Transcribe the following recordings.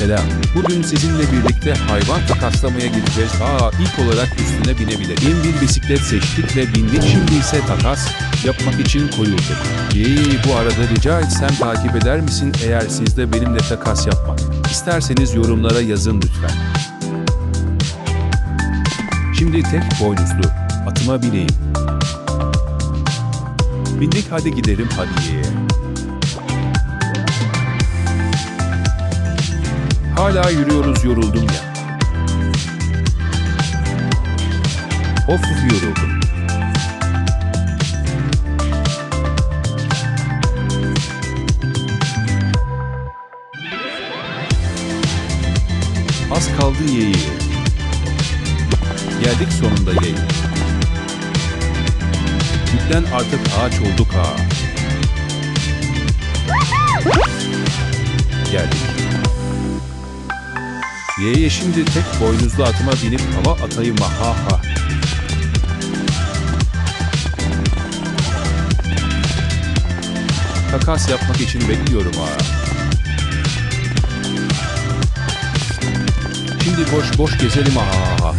Selam. Bugün sizinle birlikte hayvan takaslamaya gideceğiz. Aa, ilk olarak üstüne binebilelim. Bir bisiklet seçtik ve bindik. Şimdi ise takas yapmak için koyulduk. Yeee bu arada rica etsem takip eder misin eğer siz de benimle takas yapmak isterseniz yorumlara yazın lütfen. Şimdi tek boynuzlu atıma bineyim. Bindik hadi gidelim hadi ye. Hala yürüyoruz yoruldum ya. Of yoruldum. Az kaldı yeğe. Geldik sonunda yeğe. Yüklen artık ağaç olduk ha. Geldik. Yeğe şimdi tek boynuzlu atıma binip hava atayım ha ha. Takas yapmak için bekliyorum ha. Şimdi boş boş gezelim ha ha ha.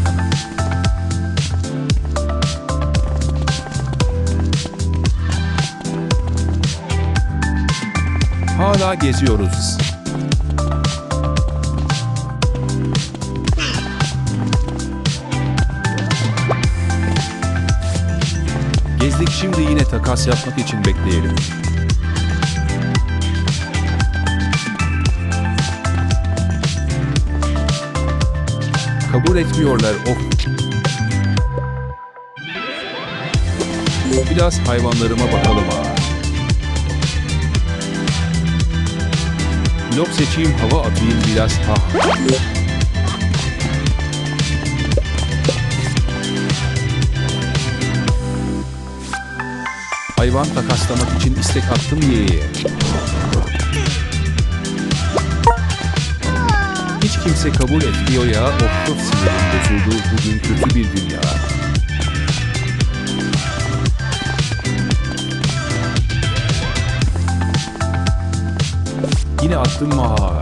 Hala geziyoruz. Gezdik şimdi yine takas yapmak için bekleyelim. Kabul etmiyorlar of. Biraz hayvanlarıma bakalım ha. Blok seçeyim hava atayım biraz ha. Hayvan takaslamak için istek attım yeğeye. Hiç kimse kabul etmiyor ya. Of çok sinirim. Bugün kötü bir gün ya. Yine attım ha.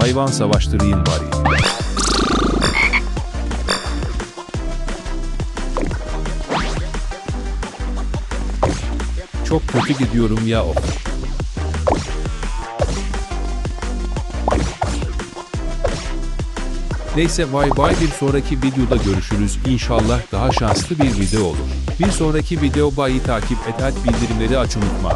Hayvan savaştırayım bari. Çok kötü gidiyorum ya of. Neyse vay vay bir sonraki videoda görüşürüz. İnşallah daha şanslı bir video olur. Bir sonraki video bayı takip et et bildirimleri aç unutma.